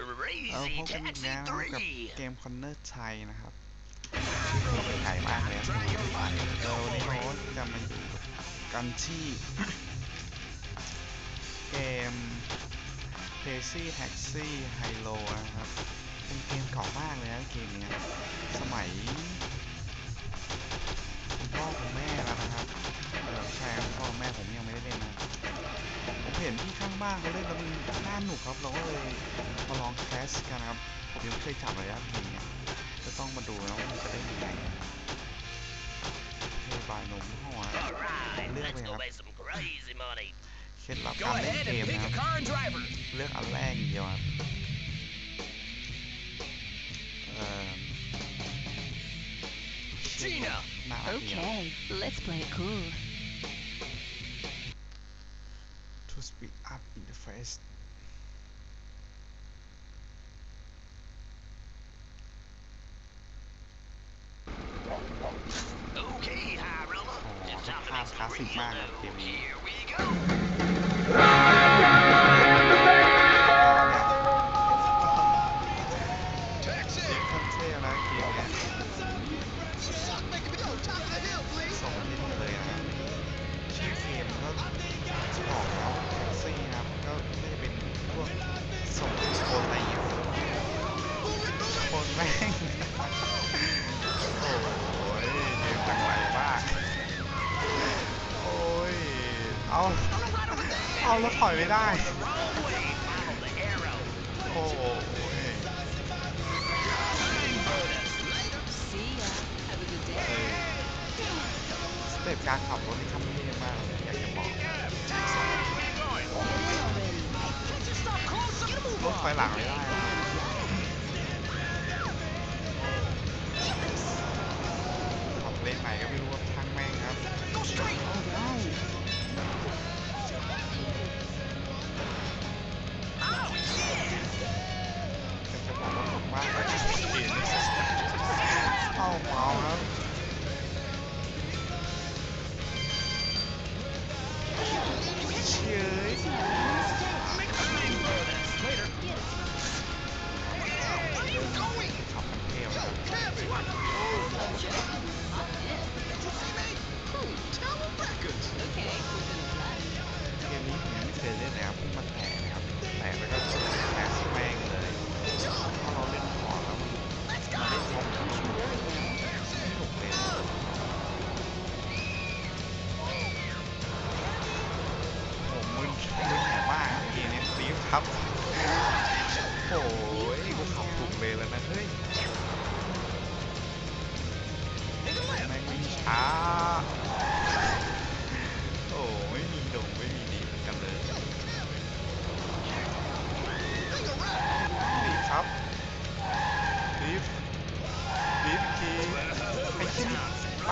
เอา Crazy พบกันอีก Taxi แล้วนะครับกับ 3. เกมคอนเนอร์ชัยนะครับชื่อเพลงไก่มากเลยครับ Try your luck. เออวันนี้เราจะมาอยู่กันที่เกม Crazy Taxi Hilo นะครับ เป็นเกมเก่ามากเลยนะเกมเนี้ยสมัยคุณพ่อคุณแม่แล้วนะครับเออใช่ครับคุณพ่อคุณแม่ผมยังไม่ได้เล่นนะผม เห็นพี่ข้างบ้านเขาเล่นแล้วมันน่าหนุกครับ เราก็เลยมาลองแคสกันนะครับผมยังไม่เคยจับเลยนะทีเนี้ยจะต้องมาดูนะว่ามันจะได้ยังไงเทบายนมห่อนะ Alright, Look let's me go up. make some crazy money. เคล็ดลับ Go การเล่น ahead เกม and pick นะ a ครับ car and driver. เลือกอันแรกอย่างเดียวครับเอ่อ Gina. น่ารักดีครับ Okay, let's play it cool. To speed up interface Okay, high roller. Oh, It's time to half make some classic real man of dough. gaming. Here we go. ซิ เอาเอาแล้วถอยไม่ได้ โอ้ย See ya. Have a good เสเต็ปการขับรถนี่ทำได้มากอยากจะบอกรถไฟหลังไม่ได้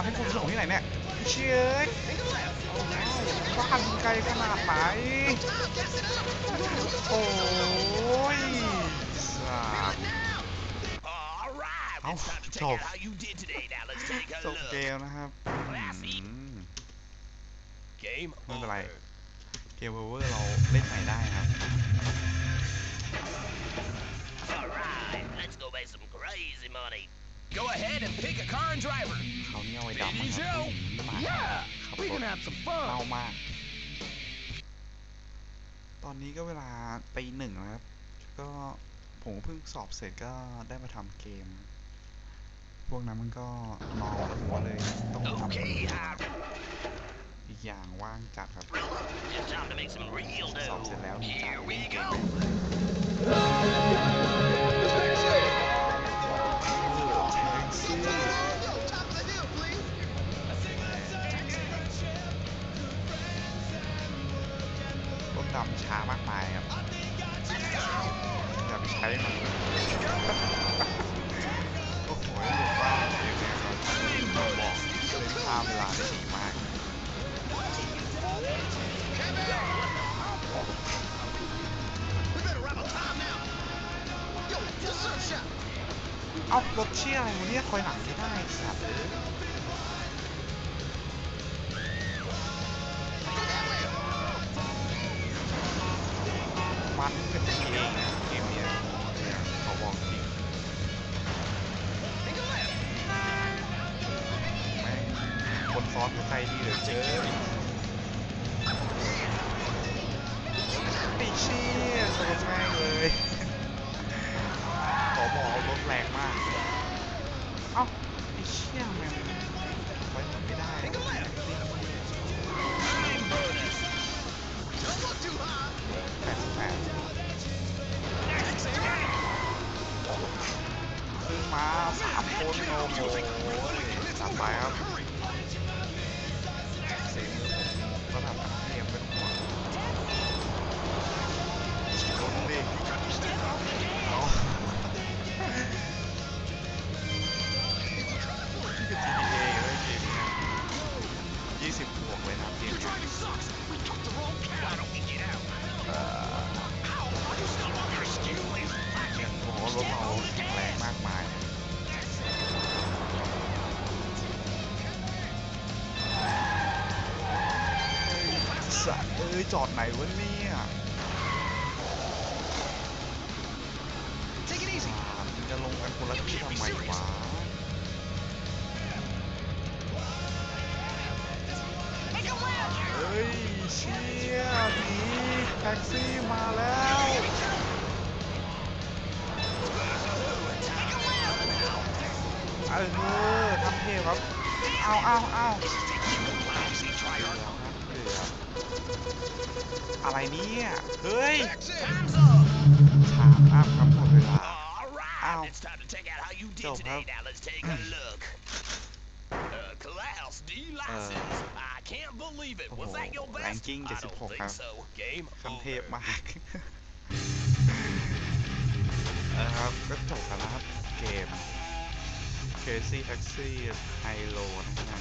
ทำให้กูส่งที่ไหนเนี่ยเชื่อบ้านไกลขนาดไหนโอ้ยสัตเอาจบจบเกมนะครับไม่เป็นไรเกมโอเวอร์เราเล่นใหม่ได้ครับ Alright, let's go make some crazy money. Go ahead and pick a car and driver. เขาเนี่ยเอาไว้ดำนะครับ Joe. หมา Yeah. ขับ We รถ can have some เมา fun. มาก ตอนนี้ก็เวลาตีหนึ่งแล้วครับ ก็ผมเพิ่งสอบเสร็จก็ได้มาทำเกม พวกนั้นมันก็นอนหัวเลยต้องทำเก Okay, ม high อีกอย่างว่างจัดครับ roller. It's time to make some real สอบเสร็จแล้ว dough. ดีใจ Here เล่ we นเรถดำช้ามากมายครับอย่าไปใช้มันโอ้โหหลุดว่าเกมเนี้ยครับบอกเล่นข้ามเวลาได้ดีมากเอ้ารถเชี่ยอะไรวะเนี่ยถอยหลังไม่ได้สัตว์ เขาใจดีเหลือเกินไอ้เชี่ยชนแม่งเลยขอบอกรถแรงมาก เอ้าไอ้เชี่ยแม่งไว้มันไม่ได้แปดสิบแปดขึ้นมาสามคนโอ้โหตามไปครับ สัตว์เอ้ยจอดไหนวะเนี่ย Take it easy. อ่ามึงจะลงกันคนละที่ทำไมวะเฮ้ยเชี่ยหนีแท็กซี่มาแล้วเออทำเทพครับ เอาเอาเอาเดื อดครับเดือดอะไรเนี่ย เฮ้ย Time's up. ถามอัพครับหมดเวลา All right, Ow. it's time to check out how you did Go, today. huh? Now let's take a look. Uh, Klaus D license. I can't believe it. Was that your Oh, best? ranking I don't 76 think ครับ so. Game ขั้นเทพ over. มากนะครับก็จบกันแล้วครับ เกม Crazy Taxi High Low นะฮะ